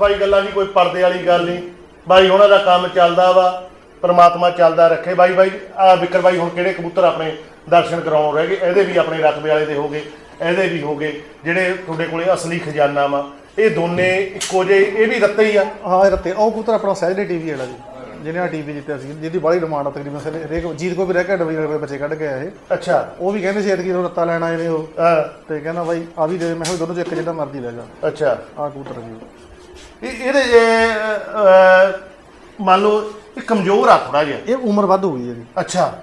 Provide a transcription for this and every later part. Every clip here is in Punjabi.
ਸੈਟੀਸਫਾਈ ਗੱਲਾਂ ਜੀ ਕੋਈ ਪਰਦੇ ਵਾਲੀ ਗੱਲ ਨਹੀਂ। ਬਾਈ ਉਹਨਾਂ ਦਾ ਕੰਮ ਚੱਲਦਾ ਵਾ ਪ੍ਰਮਾਤਮਾ ਚੱਲਦਾ ਰੱਖੇ। ਬਾਈ ਬਾਈ ਆ ਵਿਕਰ ਬਾਈ ਹੁਣ ਕਿਹੜੇ ਕਬੂਤਰ ਆਪਣੇ ਦਰਸ਼ਨ ਕਰਾਉਣ ਰਹਿ ਗਏ? ਇਹਦੇ ਵੀ ਆਪਣੇ ਰਕਬੇ ਵਾਲੇ ਦੇ ਹੋਗੇ ਇਹਦੇ ਵੀ ਹੋਗੇ ਜਿਹੜੇ ਤੁਹਾਡੇ ਕੋਲੇ ਅਸਲੀ ਖਜ਼ਾਨਾ ਵਾ। ਇਹ ਦੋਨੇ ਇੱਕੋ ਜਿਹੇ ਇਹ ਵੀ ਰੱਤੇ ਹੀ ਆ। ਹਾਂ ਇਹ ਰੱਤੇ। ਉਹ ਕਬੂਤਰ ਆਪਣਾ ਸੈਜਡੇ ਟੀਵੀ ਵਾਲਾ ਜੀ ਜਿਹਨੇ ਆ ਟੀਵੀ ਜਿੱਤਿਆ ਸੀ ਜਿਹਦੀ ਬੜੀ ਡਿਮਾਂਡ ਆ ਤਕਰੀਬਨ ਸਾਰੇ ਹਰੇਕ ਜੀਤ ਕੋ ਵੀ ਰਹਿ ਕੇ ਡਬਲ ਰੁਪਏ ਬੱਚੇ ਕੱਢ ਕੇ ਆਏ। ਇਹ ਅੱਛਾ। ਉਹ ਵੀ ਕਹਿੰਦੇ ਸੀ ਐਤਕੀ ਉਹ ਰੱਤਾ ਲੈਣ ਆਏ ਨੇ ਉਹ। ਤੇ ਕਹਿੰਦਾ ਬਾਈ ਆ ਵੀ ਦੇ ਦੇ। ਮੈਂ ਦੋਨੋਂ ਚ ਇੱਕ ਜਿੱਦਾਂ ਮਰਜ਼ੀ ਲੈ ਜਾ। ਅੱਛਾ। ਆ ਕਬੂਤਰ ਜੀ ਇਹ ਇਹਦੇ ਜੇ, ਅਹ, ਮੰਨ ਲਓ ਇਹ ਕਮਜ਼ੋਰ ਆ ਥੋੜਾ ਜਿਹਾ। ਇਹ ਉਮਰ ਵੱਧ ਹੋ ਗਈ ਹੈ ਜੀ। ਅੱਛਾ।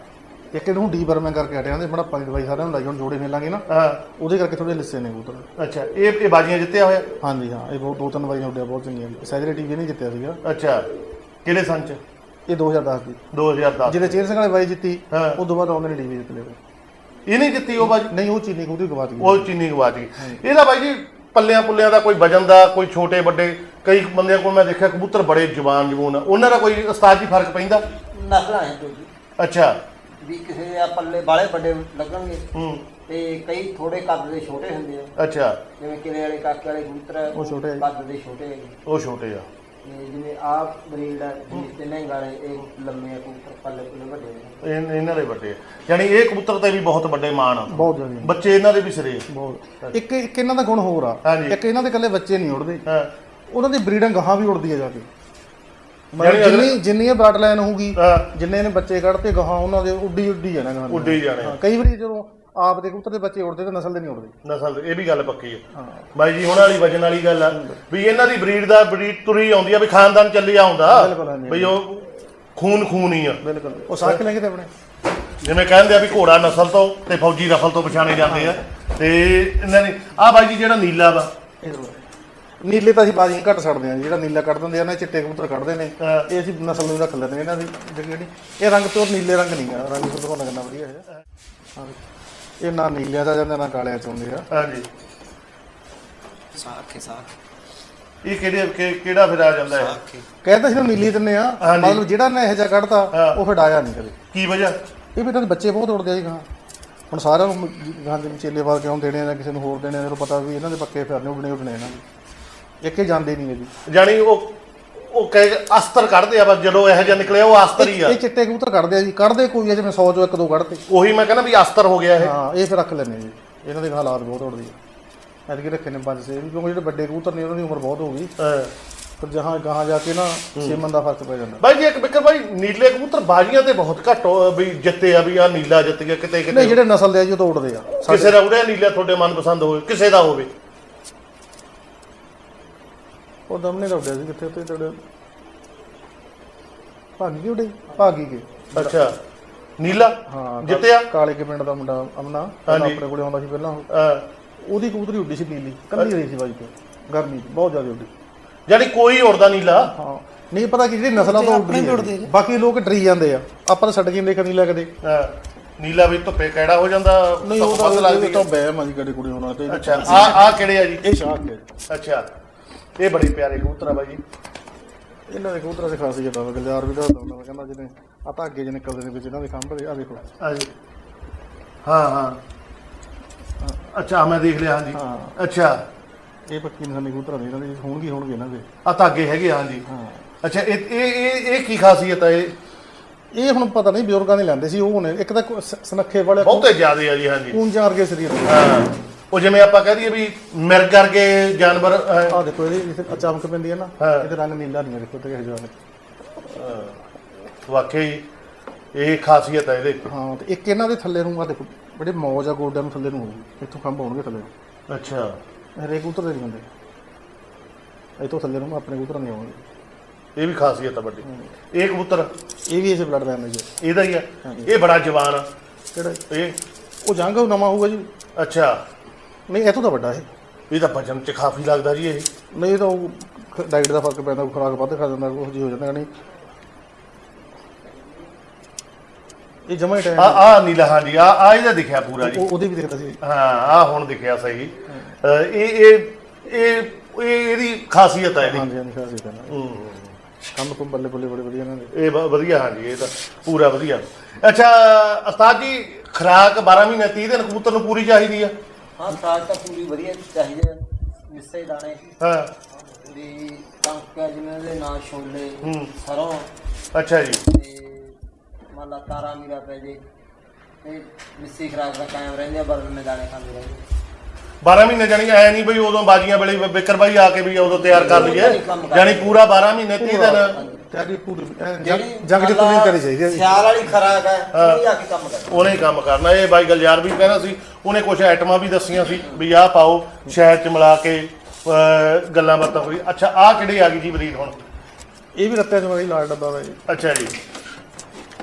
ਇੱਕ ਇਹਨੂੰ ਡੀ ਬਰਮੈਂ ਕਰਕੇ ਹਟਿਆ ਤੇ ਬੜਾ ਪਾਣੀ ਦਵਾਈ ਸਾਰਿਆਂ ਨੂੰ ਲਾਈ ਹੁਣ ਜੋੜੇ ਮਿਲਾਂਗੇ ਨਾ। ਹਾਂ। ਉਹਦੇ ਕਰਕੇ ਥੋੜੇ ਲਿੱਸੇ ਨੇ ਕਬੂਤਰ ਅੱਛਾ ਇਹ ਇਹ ਬਾਜੀਆਂ ਜਿੱਤਿਆ ਹੋਇਆ? ਹਾਂਜੀ ਹਾਂ ਇਹ ਬਹੁਤ ਦੋ ਤਿੰਨ ਵਾਰੀ ਉੱਡਿਆ ਬਹੁਤ ਚੰਗੀਆਂ ਸੈਜਰੇ ਟੀਵੀ ਨਹੀਂ ਜਿੱਤਿਆ ਸੀਗਾ। ਅੱਛਾ ਕਿਹੜੇ ਸੰਨ ਚ? ਇਹ 2010 ਦੀ। 2010 ਜਿਹਦੇ ਚੇਰ ਸਿੰਘ ਵਾਲੇ ਬਾਈ ਜਿੱਤੀ ਹਾਂ। ਉਸ ਤੋਂ ਬਾਅਦ ਆਉਂਦੇ ਨੇ ਟੀਵੀ ਜਿੱਤ ਲਿਆ। ਇਹ ਨਹੀਂ ਜਿੱਤੀ ਉਹ ਬਾਜੀ? ਨਹੀਂ ਉਹ ਚੀਨੀ ਕਬੂਤਰ ਗਵਾ ਗਈ। ਉਹ ਚੀਨੀ ਗਵਾਚ ਗਈ। ਇਹਦਾ ਬਾਈ ਜੀ ਪੱਲਿਆਂ ਪੁੱਲਿਆਂ ਦਾ ਕੋਈ ਵਜਨ ਦਾ ਕੋਈ ਛੋਟੇ ਵੱਡੇ ਕਈ ਬੰਦਿਆਂ ਕੋਲ ਮੈਂ ਦੇਖਿਆ ਕਬੂਤਰ ਬੜੇ ਜਵਾਨ ਜਵੂਨ ਆ। ਉਹਨਾਂ ਦਾ ਕੋਈ ਉਸਤਾਦ ਜੀ ਫ਼ਰਕ ਪੈਂਦਾ? ਨਸਲਾਂ ਹੈ ਦੋ ਜੀ। ਅੱਛਾ। ਵੀ ਕਿਸੇ ਆ ਪੱਲੇ ਬਾਲੇ ਵੱਡੇ ਲੱਗਣਗੇ। ਹੂੰ। ਤੇ ਕਈ ਥੋੜੇ ਕੱਦ ਦੇ ਛੋਟੇ ਹੁੰਦੇ ਆ। ਅੱਛਾ। ਜਿਵੇਂ ਕਿਲੇ ਵਾਲੇ ਕਾਕੇ ਵਾਲੇ ਕਬੂਤਰ ਉਹ ਛੋਟੇ ਆ। ਕੱਦ ਦੇ ਛੋਟੇ ਹੈਗੇ ਉਹ ਛੋਟੇ ਆ। ਤੇ ਜਿਵੇਂ ਆ ਬਰੀਡ ਆ ਜਿਸ ਤੇ ਨਹੀਂ ਵਾਲੇ ਇਹ ਲੰਮੇ ਆ ਕਬੂਤਰ ਪੱਲੇ ਪੁੱਲੇ ਵੱਡੇ ਨੇ ਇਹ- ਇਹਨਾਂ ਦੇ ਵੱਡੇ ਆ। ਯਾਨੀ ਇਹ ਕਬੂਤਰ ਤੇ ਵੀ ਬਹੁਤ ਵੱਡੇ ਮਾਣ ਆ। ਬਹੁਤ ਜ਼ਿਆਦਾ। ਬੱਚੇ ਇਹਨਾਂ ਦੇ ਵੀ ਸਿਰੇ ਆ। ਬਹੁਤ। ਇੱਕ ਇੱਕ ਇਹਨਾਂ ਦਾ ਗੁਣ ਹੋਰ ਆ। ਹਾਂਜੀ। ਇੱਕ ਇਹਨਾਂ ਦੇ ਇਕੱਲੇ ਬੱਚੇ ਨਹੀਂ ਉੜਦੇ। ਹਾਂ। ਉਹਨਾਂ ਦੀ ਬਰੀਡਿੰਗ ਗਾਹਾਂ ਵੀ ਉੜਦੀ ਆ ਜਾ ਕੇ। ਮਤਲਬ ਜਿੰਨੀ ਜਿੰਨੀ ਇਹ ਬਲੱਡ ਲਾਈਨ ਹੋਊਗੀ ਹਾਂ। ਜਿੰਨੇ ਨੇ ਬੱਚੇ ਕੱਢਤੇ ਗਾਹਾਂ ਉਹਨਾਂ ਦੇ ਉੱਡੀ ਉੱਡੀ ਜਾਣਾ ਗਾਹਾਂ ਉੱਡੇ ਜਾਣੇ ਆ। ਹਾਂ, ਕਈ ਵਾਰੀ ਜਦੋਂ ਆਪ ਦੇ ਕਬੂਤਰ ਦੇ ਬੱਚੇ ਉੜਦੇ ਤੇ ਨਸਲ ਦੇ ਨਹੀਂ ਉੜਦੇ ਨਸਲ ਦੇ- ਇਹ ਵੀ ਗੱਲ ਪੱਕੀ ਹੈ। ਬਾਈ ਜੀ ਹੁਣ ਵਾਲੀ ਵਜਨ ਵਾਲੀ ਗੱਲ ਆ ਵੀ ਇਹਨਾਂ ਦੀ ਬਰੀਡ ਦਾ ਬਰੀਡ ਤੁਰੀ ਆਉਂਦੀ ਆ ਵੀ ਖਾਨਦਾਨ ਚੱਲੀ ਆਉਂਦਾ। ਬਿਲਕੁਲ ਹਾਂਜੀ। ਵੀ ਉਹ ਖੂਨ ਖੂਨ ਹੀ ਆ। ਬਿਲਕੁਲ। ਉਹ ਸਾਖ ਲੈ ਕੇ ਤੇ ਆਪਣੇ। ਜਿਵੇਂ ਕਹਿੰਦੇ ਆ ਵੀ ਘੋੜਾ ਨਸਲ ਤੋਂ ਤੇ ਫੌਜੀ ਰਫਲ ਤੋਂ ਪਛਾਣੇ ਜਾਂਦੇ ਆ। ਤੇ ਇਹਨਾਂ ਦੀ ਆ ਬਾਈ ਜੀ ਜਿਹੜਾ ਨੀਲਾ ਵਾ। ਨੀਲੇ ਤਾਂ ਅਸੀਂ ਬਾਜ਼ੀਆਂ ਘੱਟ ਛੱਡਦੇ ਆ ਜਿਹੜਾ ਨੀਲਾ ਕੱਢ ਦਿੰਦੇ ਆ ਨਾ ਚਿੱਟੇ ਕਬੂਤਰ ਕੱਢਦੇ ਨੇ। ਹਾਂ। ਇਹ ਅਸੀਂ ਨਸਲ ਨੂੰ ਰੱਖ ਲੈਂਦੇ ਹਾਂ ਇਹਨਾਂ ਦੀ ਜਿਹੜੀ ਇਹ ਰੰਗ ਤੋਂ ਨੀਲੇ ਰੰਗ ਨਹੀਂ ਆ ਰੰਗ ਤੋਂ ਤੁਹਾਨੂੰ ਕਿੰਨਾ ਵਧੀਆ ਹੈ। ਹਾਂ। ਇਹ ਨਾ ਨੀਲਿਆਂ ਦਾ ਜਾਂਦੇ ਨਾ ਕਾਲਿਆਂ ਚ ਹੁੰਦੇ ਆ। ਹਾਂਜੀ ਸਾਖੇ ਸਾਖ। ਇਹ ਕਿਹੜੇ ਕਿਹੜਾ ਫਿਰ ਆ ਜਾਂਦਾ ਹੈ? ਕਹਿੰਦਾ ਸੀ ਨਾ ਨੀਲੀ ਦਿੰਨੇ ਆ। ਮਤਲਬ ਜਿਹੜਾ ਨੇ ਇਹ ਜਿਹਾ ਕੱਢਤਾ ਹਾਂ। ਉਹ ਫਿਰ ਨਹੀਂ ਕਦੇ। ਕੀ ਵਜ੍ਹਾ? ਇਹ ਵੀ ਤਾਂ ਬੱਚੇ ਬਹੁਤ ਉੜਦੇ ਆ ਜੀ ਗਾਂ। ਹੁਣ ਸਾਰਿਆਂ ਨੂੰ ਗਾਂ ਦੇ ਚੇਲੇ ਵਾਲ ਕਿਉਂ ਦੇਣੇ ਆ ਜਾਂ ਕਿਸੇ ਨੂੰ ਹੋਰ ਦੇਣੇ ਆ ਇਹਨੂੰ ਪਤਾ ਵੀ ਇਹਨਾਂ ਦੇ ਪੱਕੇ ਫਿਰਨੇ ਉੱਡਣੇ ਉੱਡਣੇ ਇਹਨਾਂ ਦੇ। ਇੱਕ ਹੀ ਜਾਂਦੇ ਨਹੀਂ ਜੀ ਜਾਣੀ ਉਹ ਉਹ ਕਹੇ ਅਸਤਰ ਕੱਢਦੇ ਆ ਬਸ ਜਦੋਂ ਇਹੋ ਜਿਹਾ ਨਿਕਲਿਆ ਉਹ ਅਸਤਰ ਹੀ ਆ। ਇਹ ਚਿੱਟੇ ਕਬੂਤਰ ਕੱਢਦੇ ਆ ਜੀ। ਕੱਢਦੇ ਕੋਈ ਆ ਜਿਵੇਂ 100 ਚੋਂ ਇੱਕ ਦੋ ਕੱਢਦੇ। ਉਹੀ ਮੈਂ ਕਹਿੰਦਾ ਵੀ ਅਸਤਰ ਹੋ ਗਿਆ ਇਹ। ਹਾਂ ਇਹ ਫਿਰ ਰੱਖ ਲੈਣੇ ਜੀ। ਇਹਨਾਂ ਦੇ ਹਾਲਾਤ ਬਹੁਤ ਉੜਦੇ ਆ। ਐਤਕੀ ਰੱਖੇ ਨੇ ਪੰਜ ਵੀ ਕਿਉਂਕਿ ਜਿਹੜੇ ਵੱਡੇ ਕਬੂਤਰ ਨੇ ਉਹਨਾਂ ਦੀ ਉਮਰ ਬਹੁਤ ਹੋ ਗਈ। ਹਾਂ। ਪਰ ਜਹਾਂ ਗਾਹਾਂ ਜਾ ਕੇ ਨਾ ਸੀਮਨ ਦਾ ਫ਼ਰਕ ਪੈ ਜਾਂਦਾ। ਬਾਈ ਜੀ ਇੱਕ ਬਿਕਰ ਬਾਈ ਨੀਲੇ ਕਬੂਤਰ ਬਾਜੀਆਂ ਤੇ ਬਹੁਤ ਘੱਟ ਵੀ ਜਿੱਤੇ ਆ ਵੀ ਆ ਨੀਲਾ ਜਿੱਤ ਗਿਆ ਕਿਤੇ ਨਹੀਂ ਕਿਤੇ ਜਿਹੜੇ ਨਸਲ ਦੇ ਆ ਜੀ ਉਹ ਤਾਂ ਉੜਦੇ ਆ। ਕਿਸੇ ਦਾ ਉੜਿਆ ਨੀਲਾ ਤੁਹਾਡੇ ਮਨਪਸੰਦ ਹੋਵੇ ਕਿਸੇ ਦਾ ਹੋਵੇ। ਉਹ ਦਮਨੇ ਦਾ ਉੱਡਿਆ ਸੀ ਕਿੱਥੇ ਉੱਤੇ ਤੁਹਾਡੇ? ਭਾਗੀ ਕੀ ਉੱਡੇ? ਭਾਗੀ ਕੇ? ਅੱਛਾ। ਨੀਲਾ? ਹਾਂ ਜਿੱਤਿਆ? ਕਾਲੇ ਕੇ ਪਿੰਡ ਦਾ ਮੁੰਡਾ ਅਮਨਾ। ਆਪਣੇ ਕੋਲੇ ਆਉਂਦਾ ਸੀ ਪਹਿਲਾਂ ਉਹ। ਹਾਂ। ਉਹਦੀ ਕਬੂਤਰੀ ਉੱਡੀ ਸੀ ਨੀਲੀ। ਕੱਲੀ ਰਹੀ ਸੀ ਬਾਈ ਤੇ। ਗਰਮੀ 'ਚ, ਬਹੁਤ ਜ਼ਿਆਦਾ ਉੱਡੀ। ਜਾਣੀ ਕੋਈ ਉੜਦਾ ਨੀਲਾ? ਹਾਂ। ਨਹੀਂ ਪਤਾ ਕਿ ਜਿਹੜੀ ਨਸਲਾਂ ਤੋਂ ਉੱਡਦੀ ਹੈ। ਬਾਕੀ ਲੋਕ ਡਰੀ ਜਾਂਦੇ ਆ। ਆਪਾਂ ਤਾਂ ਛੱਡ ਕੇ ਦੇਖਣ ਨਹੀਂ ਲੱਗਦੇ ਹਾਂ। ਨੀਲਾ ਵੀ ਧੁੱਪੇ ਕਿਹੜਾ ਹੋ ਜਾਂਦਾ ਨਹੀਂ ਉਹ ਤਾਂ ਲੱਗਦੀ ਤਾਂ ਬੈਮ ਆ ਜੀ ਕੁੜੀ ਹੋਣਾ ਤੇ ਅੱਛਾ। ਆ ਆ ਕਿਹੜੇ ਆ ਜੀ? ਇਹ ਸ਼ਾਖ ਹੈ। ਅੱਛਾ। ਇਹ ਬੜੀ ਪਿਆਰੇ ਕਬੂਤਰ ਆ ਬਾਈ ਜੀ। ਇਹਨਾਂ ਦੇ ਕਬੂਤਰਾਂ ਦੀ ਖਾਸੀਅਤ ਆ ਗਲਿਆਰ ਵੀ ਦੱਸਦਾ ਹੁੰਦਾ ਕਹਿੰਦਾ ਜਿਹਨੇ ਆ ਧਾਗੇ ਜਿਹੇ ਨਿਕਲਦੇ ਨੇ ਵਿੱਚ ਇਹਨਾਂ ਦੇ ਖੰਭ ਦੇ ਆ ਦੇਖੋ ਆ ਜੀ। ਹਾਂ ਹਾਂ। ਅੱਛਾ ਮੈਂ ਦੇਖ ਲਿਆ ਹਾਂਜੀ। ਹਾਂ। ਅੱਛਾ। ਇਹ ਪੱਕੀ ਨਿਸ਼ਾਨੀ ਕਬੂਤਰਾਂ ਦੇ ਇਹਨਾਂ ਦੇ ਹੋਣਗੇ ਹੋਣਗੇ ਇਹਨਾਂ ਦੇ। ਆ ਧਾਗੇ ਹੈਗੇ ਆ ਹਾਂਜੀ। ਅੱਛਾ ਇਹ ਇਹ ਇਹ ਇਹ ਕੀ ਖਾਸੀਅਤ ਹੈ ਇਹ? ਇਹ ਹੁਣ ਪਤਾ ਨਹੀਂ ਬਜ਼ੁਰਗਾਂ ਦੇ ਲੈਂਦੇ ਸੀ ਉਹ ਨੇ ਇੱਕ ਤਾਂ ਕੋ- ਸ- ਸਨੱਖੇ ਵਾਲੇ ਬਹੁਤੇ ਜ਼ਿਆਦੇ ਆ ਜੀ ਹਾਂਜੀ। ਕੂੰਜਾਂ ਵਰਗੇ ਸਰੀਰ। ਹਾਂ। ਉਹ ਜਿਵੇਂ ਆਪਾਂ ਕਹਿ ਦਈਏ ਵੀ ਮਿਰਗ ਵਰਗੇ ਜਾਨਵਰ ਅਹ, ਆ ਦੇਖੋ ਇਹਦੇ ਇੱਥੇ ਚਮਕ ਪੈਂਦੀ ਹੈ ਨਾ ਹਾਂ। ਇਹਦੇ ਰੰਗ ਨੀਲਾ ਨਹੀਂ ਹੈ ਦੇਖੋ ਤੇ ਕਿਹੋ ਜਿਹਾ ਵਾਕਈ ਇਹ ਖਾਸੀਅਤ ਹੈ ਇਹਦੇ ਹਾਂ ਤੇ ਇੱਕ ਇਹਨਾਂ ਦੇ ਥੱਲੇ ਨੂੰ ਆ ਦੇਖੋ ਬੜੇ ਮੌਜ ਆ ਗੋਡਿਆਂ ਨੂੰ ਥੱਲੇ ਨੂੰ। ਹੋਊਗੀ ਇੱਥੋਂ ਖੰਭ ਹੋਣਗੇ ਥੱਲੇ। ਨੂੰ। ਅੱਛਾ। ਹਰੇਕ ਕਬੂਤਰ ਦੇ ਨਹੀਂ ਹੁੰਦੇ। ਇੱਥੋਂ ਥੱਲੇ ਨੂੰ ਆਪਣੇ ਕਬੂਤਰ ਨਹੀਂ ਆਉਣਗੇ ਇਹ ਵੀ ਖਾਸੀਅਤ ਆ ਵੱਡੀ। ਇਹ ਕਬੂਤਰ? ਇਹ ਵੀ ਇਸੇ ਬਲੱਡ ਲਾਈਨ ਦੇ ਜੀ ਇਹਦਾ ਹੀ ਆ। ਇਹ ਬੜਾ ਜਵਾਨ ਆ। ਕਿਹੜਾ? ਇਹ? ਉਹ ਜੰਗ ਉਹ ਨਵਾਂ ਹੋਊਗਾ ਜੀ। ਅੱਛਾ। ਨਹੀਂ ਇਹ ਤੋਂ ਤਾਂ ਵੱਡਾ ਹੈ ਇਹ ਤਾਂ ਵਜਨ ਚ ਕਾਫੀ ਲੱਗਦਾ ਜੀ ਇਹ। ਨਹੀਂ ਇਹ ਤਾਂ ਉਹ ਡਾਈਟ ਦਾ ਫ਼ਰਕ ਪੈਂਦਾ ਖੁਰਾਕ ਵੱਧ ਖਾ ਜਾਂਦਾ ਉਹ ਜੀ ਹੋ ਜਾਂਦਾ ਨਹੀਂ। ਇਹ ਜਮਾ ਟਾਈਮ ਆ ਆ ਨੀਲਾ ਹਾਂਜੀ ਆ ਆ ਇਹਦਾ ਦਿਖਿਆ ਪੂਰਾ ਜੀ। ਉਹਦੇ ਵੀ ਦਿਖਦਾ ਸੀ। ਹਾਂ ਆ ਹੁਣ ਦਿਖਿਆ ਸਹੀ। ਇਹ ਇਹ ਇਹ ਇਹ ਇਹਦੀ ਖਾਸੀਅਤ ਹੈ ਇਹਦੀ। ਹਾਂਜੀ ਹਾਂਜੀ ਖਾਸੀ ਕਰਨਾ ਹੂੰ। ਕੰਮ ਕੁੰਮ ਬੱਲੇ ਬੱਲੇ ਬੜੇ ਵਧੀਆ ਇਹਨਾਂ ਦੇ ਇਹ ਵ- ਵਧੀਆ ਹਾਂਜੀ ਇਹ ਤਾਂ ਪੂਰਾ ਵਧੀਆ। ਅੱਛਾ ਉਸਤਾਦ ਜੀ ਖਰਾਕ 12 ਮਹੀਨੇ 30 ਦਿਨ ਕਬੂਤਰ ਨੂੰ ਪੂਰੀ ਚਾਹੀਦੀ ਆ? ਹਾਂ ਸਾਜ ਤਾਂ ਪੂਰੀ ਵਧੀਆ ਚਾਹੀਦੀ ਹੈ ਮਿੱਸੇ ਦਾਣੇ। ਹਾਂ। ਵੀ ਕਣਕ ਜਿਵੇਂ ਉਹਦੇ ਨਾਲ ਛੋਲੇ ਹੂੰ। ਸਰੋਂ। ਅੱਛਾ ਜੀ। ਤੇ ਮੰਨ ਲਾ ਤਾਰਾ ਮੀਰਾ ਪੈ ਜੇ। ਤੇ ਮਿੱਸੀ ਖਰਾਕ ਦਾ ਕਾਇਮ ਰਹਿੰਦੇ ਆ ਬਦਲ ਮੇ ਦਾਣੇ ਖਾਂਦੇ ਰਹਿੰਦੇ। 12 ਮਹੀਨੇ ਜਾਨੀ ਐ ਨਹੀਂ ਬਈ ਉਦੋਂ ਬਾਜੀਆਂ ਵੇਲੇ ਵਿਕਰ ਬਾਈ ਆ ਕੇ ਵੀ ਉਦੋਂ ਤਿਆਰ ਕਰ ਲਈਏ। ਜਾਨੀ ਪੂਰਾ 12 ਮਹੀਨੇ 30 ਦਿਨ। ਤਿਆਰੀ ਪੂਰੀ ਐਨ ਜਿਹੜੀ ਜੰਗ ਜੰਗ ਜਿੱਤੋਂ ਨਹੀਂ ਕਰੀ ਚਾਹੀਦੀ ਹੈ ਜੀ। ਸਿਆਲ ਵਾਲੀ ਖਰਾਕ ਹੈ। ਉਹ ਜਾ ਕੇ ਕੰਮ ਕਰ ਉਹਨੇ ਹੀ ਕੰਮ ਕਰਨਾ। ਇਹ ਬਾਈ ਗਲਜਾਰ ਵੀ ਕਹਿੰਦਾ ਸੀ ਉਹਨੇ ਕੁਝ ਆਈਟਮਾਂ ਵੀ ਦੱਸੀਆਂ ਸੀ ਵੀ ਆਹ ਪਾਓ ਸ਼ਹਿਦ ਚ ਮਿਲਾ ਕੇ ਅਹ, ਗੱਲਾਂ ਬਾਤਾਂ ਹੋਈ ਅੱਛਾ ਆਹ ਕਿਹੜੀ ਆ ਗਈ ਜੀ ਬਰੀਡ ਹੁਣ? ਇਹ ਵੀ ਰੱਤਿਆਂ ਚ ਵਾਲੀ ਲਾਲ ਡੱਬਾ ਵਾ ਜੀ ਅੱਛਾ ਜੀ।